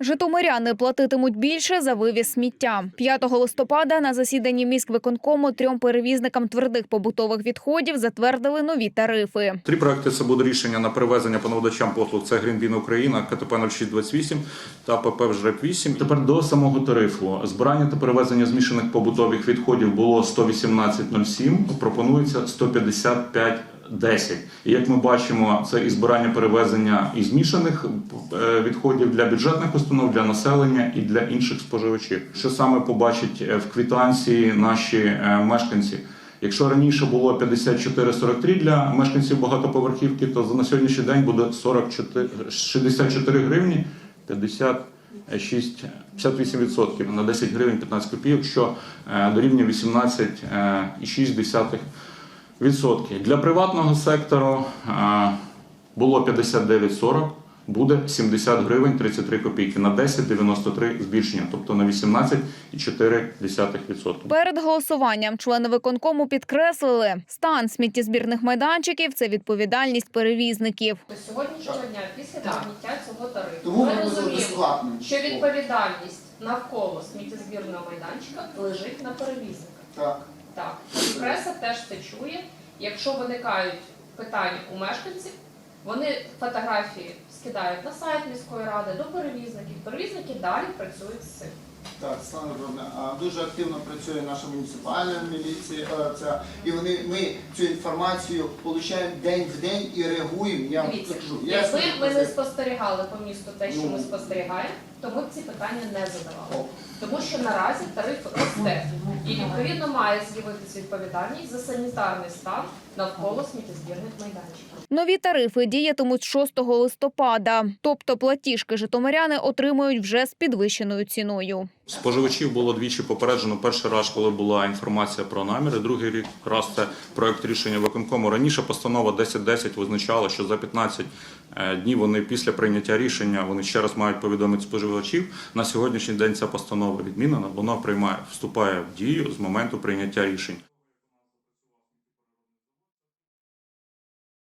Житомиряни платитимуть більше за вивіз сміття. 5 листопада на засіданні міськвиконкому трьом перевізникам твердих побутових відходів затвердили нові тарифи. Три проекти це буде рішення на перевезення понавдачам послуг. Це Грінбін Україна, КТП 0628 та ПП ЖРЕП 8. Тепер до самого тарифу. Збирання та перевезення змішаних побутових відходів було 118,07, пропонується 155,10. І як ми бачимо, це і збирання перевезення і змішаних е, відходів для бюджетних установ, для населення і для інших споживачів. Що саме побачать е, в квитанції наші е, мешканці? Якщо раніше було 54-43 для мешканців багатоповерхівки, то на сьогоднішній день буде 44, 64 гривні 56, 58% на 10 гривень 15 копійок, що дорівнює 18,6%. Відсотки. Для приватного сектору е, було 59,40, буде 70 гривень 33 копійки, на 10,93 збільшення, тобто на 18,4%. Перед голосуванням члени виконкому підкреслили, стан сміттєзбірних майданчиків це відповідальність перевізників. Сьогоднішнього дня після прийняття цього тарифу ми розуміємо, що відповідальність навколо сміттєзбірного майданчика лежить на перевізниках. Так. Так, теж це чує. Якщо виникають питання у мешканців, вони фотографії скидають на сайт міської ради до перевізників. Перевізники далі працюють з цим. Так, Слава Петровна, а дуже активно працює наша муніципальна міліція. е, Це, і вони, ми цю інформацію отримуємо день в день і реагуємо. Я вам Дивіться, кажу, я якби ми не спостерігали по місту те, що Ну. ми спостерігаємо, то ми б ці питання не задавали. Тому що наразі тариф росте і відповідно має з'явитися відповідальність за санітарний стан навколо сміттєзбірних майданчиків. Нові тарифи діятимуть 6 листопада, тобто платіжки житомиряни отримують вже з підвищеною ціною. Споживачів було двічі попереджено. Перший раз, коли була інформація про наміри. Другий раз це проект рішення виконкому. Раніше постанова 1010 визначала, що за 15 е, днів вони після прийняття рішення вони ще раз мають повідомити споживачів. На сьогоднішній день ця постанова відмінена. Вона приймає вступає в дію з моменту прийняття рішень.